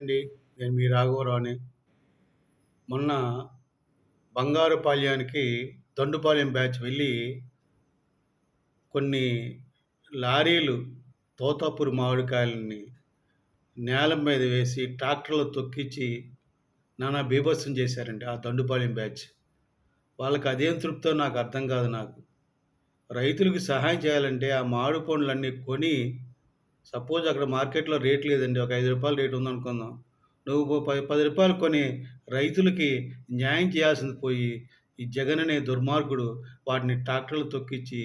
అండి నేను మీ రాఘవరావుని. మొన్న బంగారుపాళ్యానికి దొండుపాలెం బ్యాచ్ వెళ్ళి కొన్ని లారీలు తోతాపూరి మామిడికాయలని నేల మీద వేసి ట్రాక్టర్లో తొక్కించి నానా బీభత్సం చేశారండి ఆ దండుపాలెం బ్యాచ్. వాళ్ళకి అదేం తృప్తో నాకు అర్థం కాదు నాకు. రైతులకు సహాయం చేయాలంటే ఆ మామిడి పండ్లన్నీ కొని సపోజ్ అక్కడ మార్కెట్లో రేట్ లేదండి ఒక ఐదు రూపాయలు రేటు ఉందనుకుందాం. నువ్వు పది పది రూపాయలు కొని రైతులకి న్యాయం చేయాల్సింది పోయి ఈ జగన్ అనే దుర్మార్గుడు వాటిని ట్రాక్టర్లు తొక్కిచ్చి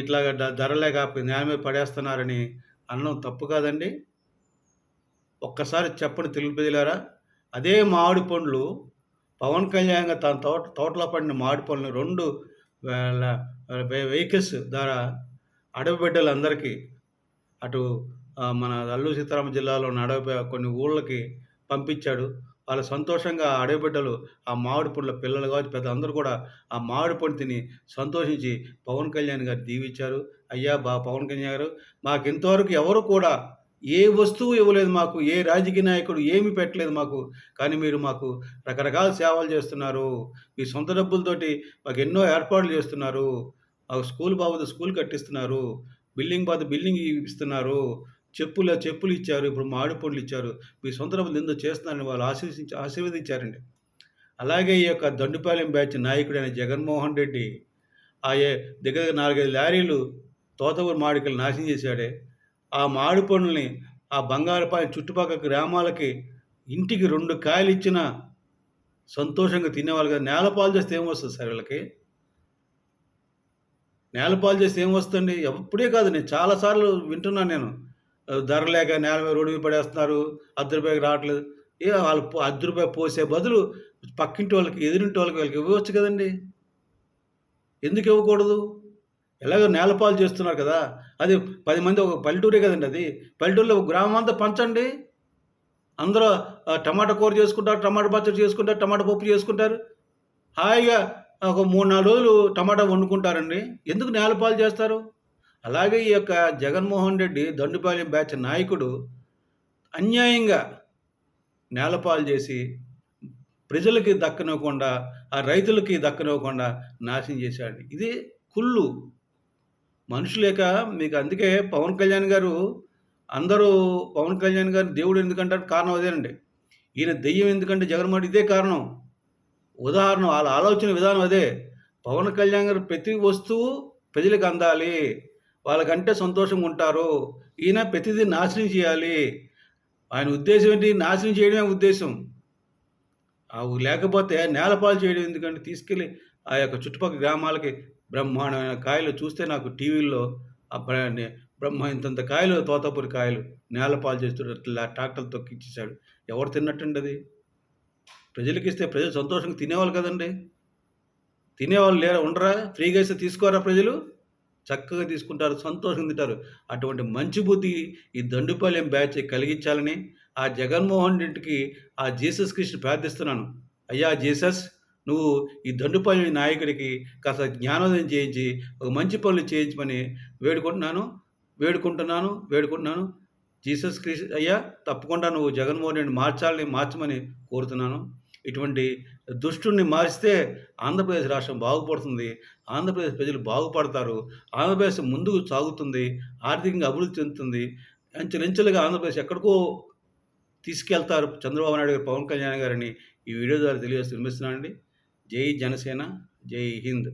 ఇట్లాగ ధరలే కాకపోయి లేక మీద పడేస్తున్నారని అనడం తప్పు కాదండి. ఒక్కసారి చెప్పండి తెలుగు ప్రజలారా. అదే మామిడి పండ్లు పవన్ కళ్యాణ్ తన తోట తోటలో పడిన మామిడి పండ్లు రెండు వెహికల్స్ ద్వారా అడవి బిడ్డలందరికీ అటు మన అల్లూరు సీతారామ జిల్లాలో ఉన్న అడవి కొన్ని ఊళ్ళకి పంపించాడు. వాళ్ళు సంతోషంగా అడవి బిడ్డలు ఆ మామిడి పండ్ల పిల్లలు కావచ్చు పెద్ద అందరూ కూడా ఆ మామిడి పండు తిని సంతోషించి పవన్ కళ్యాణ్ గారు దీవించారు. అయ్యా బా పవన్ కళ్యాణ్ గారు మాకు ఇంతవరకు ఎవరు కూడా ఏ వస్తువు ఇవ్వలేదు మాకు ఏ రాజకీయ నాయకుడు ఏమీ పెట్టలేదు మాకు కానీ మీరు మాకు రకరకాల సేవలు చేస్తున్నారు. మీ సొంత డబ్బులతోటి మాకు ఎన్నో ఏర్పాట్లు చేస్తున్నారు. మాకు స్కూల్ బాబు స్కూల్ కట్టిస్తున్నారు. బిల్డింగ్ బాధ బిల్డింగ్ ఇస్తున్నారు. చెప్పుల చెప్పులు ఇచ్చారు. ఇప్పుడు మామిడి పండ్లు ఇచ్చారు. మీ సొంత డబ్బులు చేస్తున్నారని వాళ్ళు ఆశీర్వదించి ఆశీర్వదించారండి. అలాగే ఈ యొక్క దండుపాలెం బ్యాచ్ నాయకుడైన జగన్మోహన్ రెడ్డి ఆ దగ్గర నాలుగైదు లారీలు తోతవూరు మామిడికలు నాశనం చేశాడే. ఆ మామిడి పండ్లని ఆ బంగారుపాలెం చుట్టుపక్కల గ్రామాలకి ఇంటికి రెండు కాయలు ఇచ్చిన సంతోషంగా తినేవాళ్ళు కదా. నేలపాలు చేస్తే ఏమొస్తుంది సార్ వీళ్ళకి? నేలపాలు చేస్తే ఏం వస్తుంది? ఎప్పుడే కాదు నేను చాలాసార్లు వింటున్నాను నేను. ధర లేక నేల మీద రోడ్డు పడేస్తున్నారు అర్ధ రూపాయకి రావట్లేదు. ఏ వాళ్ళు అర్ధ రూపాయి పోసే బదులు పక్కింటి వాళ్ళకి ఎదురింటి వాళ్ళకి వాళ్ళకి ఇవ్వచ్చు కదండి. ఎందుకు ఇవ్వకూడదు? ఎలాగో నేలపాలు చేస్తున్నారు కదా. అది పది మంది ఒక పల్లెటూరే కదండి అది. పల్లెటూరులో గ్రామం అంతా పంచండి. అందరూ టమాటా కూర చేసుకుంటారు టమాటా పచ్చడి చేసుకుంటారు టమాటా పప్పు చేసుకుంటారు. హాయిగా ఒక మూడు నాలుగు రోజులు టమాటా వండుకుంటారండి. ఎందుకు నేలపాలు చేస్తారు? అలాగే ఈ యొక్క జగన్మోహన్ రెడ్డి దండుపాలెం బ్యాచ్ నాయకుడు అన్యాయంగా నేలపాలు చేసి ప్రజలకి దక్కనివ్వకుండా ఆ రైతులకి దక్కనివ్వకుండా నాశనం చేశాడు. ఇది కుళ్ళు. మనుషులేక మీకు అందుకే పవన్ కళ్యాణ్ గారు అందరూ పవన్ కళ్యాణ్ గారు దేవుడు ఎందుకంటారు కారణం అదేనండి. ఈయన దెయ్యం ఎందుకంటే జగన్మోహన్ ఇదే కారణం. ఉదాహరణ వాళ్ళ ఆలోచన విధానం అదే. పవన్ కళ్యాణ్ గారు ప్రతి వస్తువు ప్రజలకు అందాలి. వాళ్ళకంటే సంతోషంగా ఉంటారు. ఈయన ప్రతిదీ నాశనం చేయాలి. ఆయన ఉద్దేశం ఏంటి? నాశనం చేయడమే ఉద్దేశం. అవి లేకపోతే నేలపాలు చేయడం ఎందుకంటే తీసుకెళ్ళి ఆ యొక్క చుట్టుపక్కల గ్రామాలకి బ్రహ్మాండమైన కాయలు చూస్తే నాకు టీవీల్లో బ్రహ్మ ఇంతంత కాయలు తోతాపూరి కాయలు నేలపాలు చేస్తూ ట్రాక్టర్లు తొక్కించేశాడు ఎవరు తిన్నట్టుండది? ప్రజలకు ఇస్తే ప్రజలు సంతోషంగా తినేవాళ్ళు కదండి. తినేవాళ్ళు లేరా ఉండరా? ఫ్రీగా ఇస్తే తీసుకోరా ప్రజలు? చక్కగా తీసుకుంటారు సంతోషంగా తింటారు. అటువంటి మంచి బుద్ధి ఈ దండుపాలెం బ్యాచ్ కలిగించాలని ఆ జగన్మోహన్ రెడ్డికి ఆ జీసస్ కృష్ణ ప్రార్థిస్తున్నాను. అయ్యా జీసస్ నువ్వు ఈ దండుపాలెం నాయకుడికి కాస్త జ్ఞానోదయం చేయించి ఒక మంచి పనులు చేయించమని వేడుకుంటున్నాను వేడుకుంటున్నాను వేడుకుంటున్నాను. జీసస్ క్రీస్ అయ్యా తప్పకుండా నువ్వు జగన్మోహన్ రెడ్డిని మార్చాలని మార్చమని కోరుతున్నాను. ఇటువంటి దుష్టుని మారిస్తే ఆంధ్రప్రదేశ్ రాష్ట్రం బాగుపడుతుంది ఆంధ్రప్రదేశ్ ప్రజలు బాగుపడతారు ఆంధ్రప్రదేశ్ ముందుకు సాగుతుంది ఆర్థికంగా అభివృద్ధి చెందుతుంది అంచెలంచెలుగా ఆంధ్రప్రదేశ్ ఎక్కడికో తీసుకెళ్తారు చంద్రబాబు నాయుడు గారు పవన్ కళ్యాణ్ గారిని ఈ వీడియో ద్వారా తెలియజేస్తూ వినిపిస్తున్నానండి. జై జనసేన జై హింద్.